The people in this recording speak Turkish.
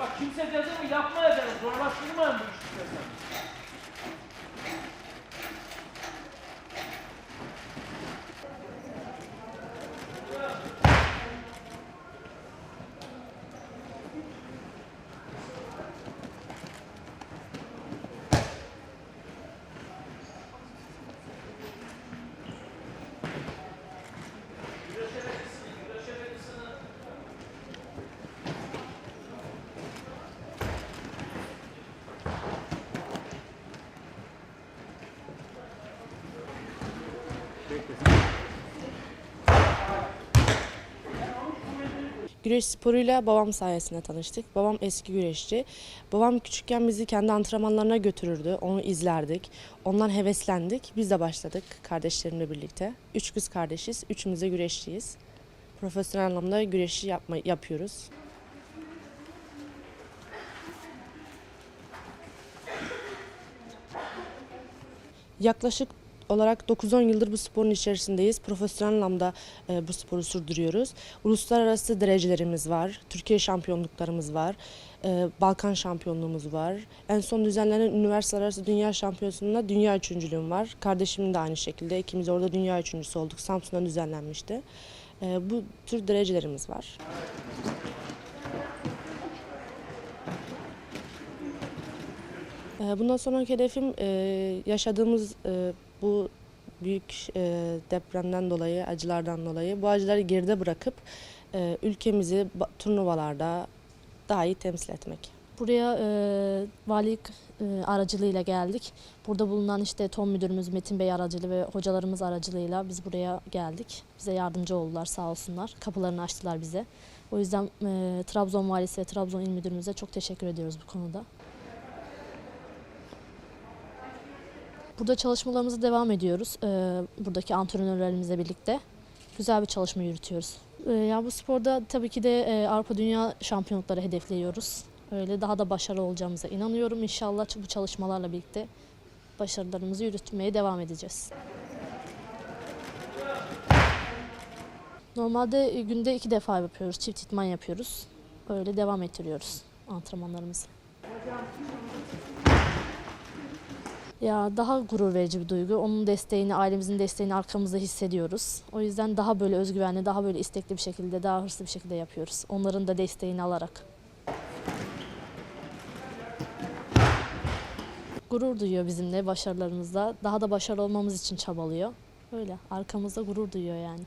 Bak kimse mi yapmayacağız. Zorlaştırmayın bu işi Güreş sporuyla babam sayesinde tanıştık. Babam eski güreşçi. Babam küçükken bizi kendi antrenmanlarına götürürdü. Onu izlerdik. Ondan heveslendik. Biz de başladık kardeşlerimle birlikte. Üç kız kardeşiz. Üçümüz de güreşçiyiz. Profesyonel anlamda güreşi yapma, yapıyoruz. Yaklaşık olarak 9-10 yıldır bu sporun içerisindeyiz. Profesyonel anlamda e, bu sporu sürdürüyoruz. Uluslararası derecelerimiz var, Türkiye şampiyonluklarımız var, e, Balkan şampiyonluğumuz var. En son düzenlenen üniversite arası dünya şampiyonasında dünya üçüncülüğüm var. Kardeşimin de aynı şekilde. İkimiz orada dünya üçüncüsü olduk. Samsun'da düzenlenmişti. E, bu tür derecelerimiz var. E, Bundan sonraki hedefim e, yaşadığımız e, bu büyük e, depremden dolayı, acılardan dolayı bu acıları geride bırakıp e, ülkemizi turnuvalarda daha iyi temsil etmek. Buraya e, valilik e, aracılığıyla geldik. Burada bulunan işte TOM müdürümüz Metin Bey aracılığı ve hocalarımız aracılığıyla biz buraya geldik. Bize yardımcı oldular sağ olsunlar. Kapılarını açtılar bize. O yüzden e, Trabzon valisi ve Trabzon il müdürümüze çok teşekkür ediyoruz bu konuda. Burada çalışmalarımıza devam ediyoruz. E, buradaki antrenörlerimizle birlikte. Güzel bir çalışma yürütüyoruz. E, ya bu sporda tabii ki de e, Avrupa Dünya şampiyonlukları hedefliyoruz. Öyle daha da başarılı olacağımıza inanıyorum. İnşallah bu çalışmalarla birlikte başarılarımızı yürütmeye devam edeceğiz. Normalde e, günde iki defa yapıyoruz. Çift itman yapıyoruz. Öyle devam ettiriyoruz antrenmanlarımızı. Ya daha gurur verici bir duygu. Onun desteğini, ailemizin desteğini arkamızda hissediyoruz. O yüzden daha böyle özgüvenli, daha böyle istekli bir şekilde, daha hırslı bir şekilde yapıyoruz. Onların da desteğini alarak. Gurur duyuyor bizimle başarılarımızda. Daha da başarılı olmamız için çabalıyor. Öyle arkamızda gurur duyuyor yani.